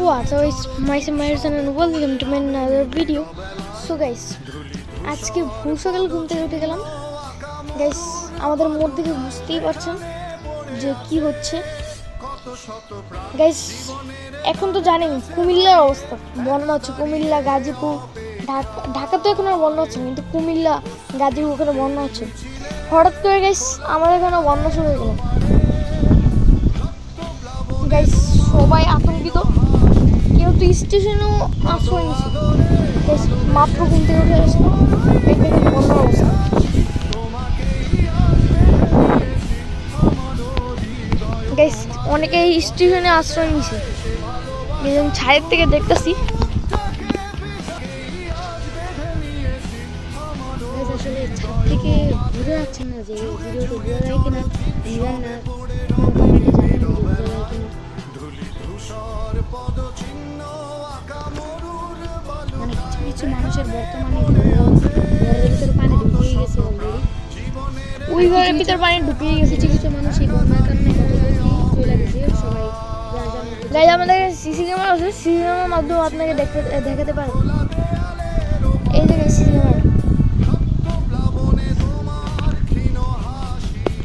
What's up, it's myself Myerson and welcome to my another video. So guys, আজকে ভোর সকাল ঘুম থেকে উঠে গেলাম। গাইস আমাদের মধ্যে থেকে বুঝতেই পারছেন যে কি হচ্ছে। গাইস এখন তো জানেন কুমিল্লার অবস্থা। বন্যা হচ্ছে কুমিল্লা গাজীপুর ঢাকা ঢাকা তো এখন আর বন্যা হচ্ছে কিন্তু কুমিল্লা গাজীপুর ওখানে বন্যা হচ্ছে। হঠাৎ করে গাইস আমাদের এখানে বন্যা শুরু হয়ে গেল। গাইস সবাই আতঙ্কিত। কেউ তো স্টেশনেও আশ্রয় গাইস মাত্র ঘুম থেকে উঠে আসলো এই দেখেন বন্যার অবস্থা। গাইস অনেকেই স্টেশনে আশ্রয় নিছে এই যে আমি ছাদের থেকে দেখতেছি। আসলে ছাদ থেকে বোঝা যাচ্ছে না যে ভিডিওটা বোঝা যায় কিনা না। ওই ঘরের ভিতর পানি ঢুকিয়ে গেছে। কিছু মানুষ এই বন্যার কারণে কতটুকু চলে গেছে। সবাই গাইজ আমাদের সিসি ক্যামেরা আছে। সিসি ক্যামেরার মাধ্যমে আপনাকে দেখতে দেখাতে পারব। এই যে সিসি ক্যামেরা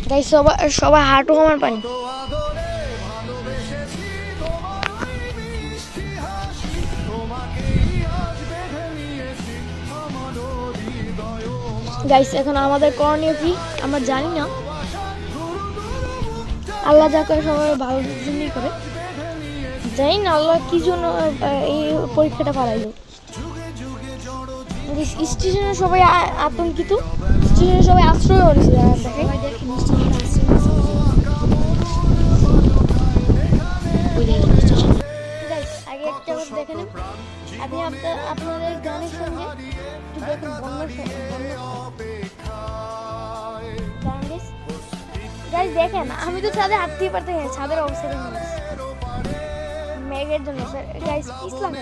গাইজ সবাই সবাই হাঁটু আমার পানি। গাইস এখন আমাদের করণীয় কি? আমরা জানি না। আল্লাহ যা করে সবাই ভালো জন্যই করে। জানি না আল্লাহ কি জন্য এই পরীক্ষাটা পারাইলো স্টেশনে সবাই আতঙ্কিত। স্টেশনে সবাই আশ্রয় হয়েছে দেখে আপনার আপনাদের গানের সঙ্গে একটু দেখুন বন্যার গাইজ দেখেন, আমি তো ছাদে হাঁটতেই পারতে না, ছাদের অবস্থা মেঘের জন্য গাইজ ইসলাম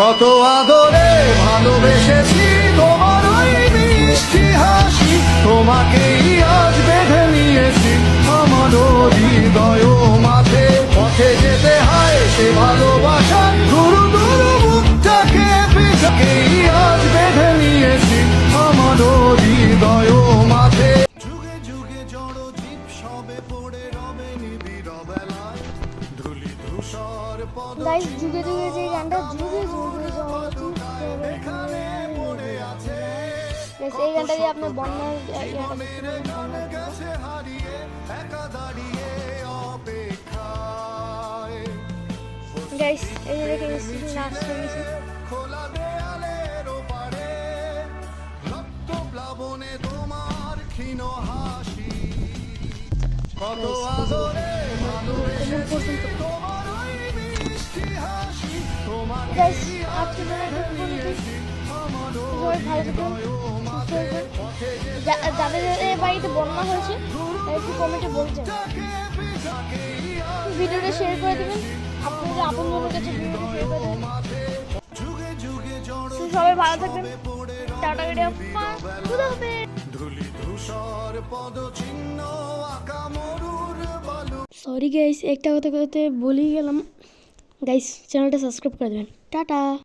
কত আদরে ভালোবেসেছি তোমার ওই মিষ্টি হাসি, তোমাকেই আজ বেঁধে নিয়েছি আমার হৃদয় গাইজ যুগে যুগে যে গানটা যুগে যুগে Guys, এই গানটা দিয়ে আপনি বন্যার গাইস এই যে ওপারে রক্ত তোমার ক্ষীণ হাসি কত আদরে পর্যন্ত। তোমার যাদের যাদের বাড়িতে বন্যা হয়েছে একটু কমেন্টে বলছেন ভিডিওটা শেয়ার করে দেবেন। আপনাদের আপনজনের কাছে ভিডিওটা শেয়ার করে দেবেন। যুগে যুগে জড় তো সবাই ভালো থাকবেন। টাটা কেটে খুদা হবে ধুলি ধূসর পদ চিহ্ন আঁকা মরুর বালু। সরি গাইস একটা কথা কথা বলেই গেলাম। গাইস চ্যানেলটা সাবস্ক্রাইব করে দেবেন। টাটা!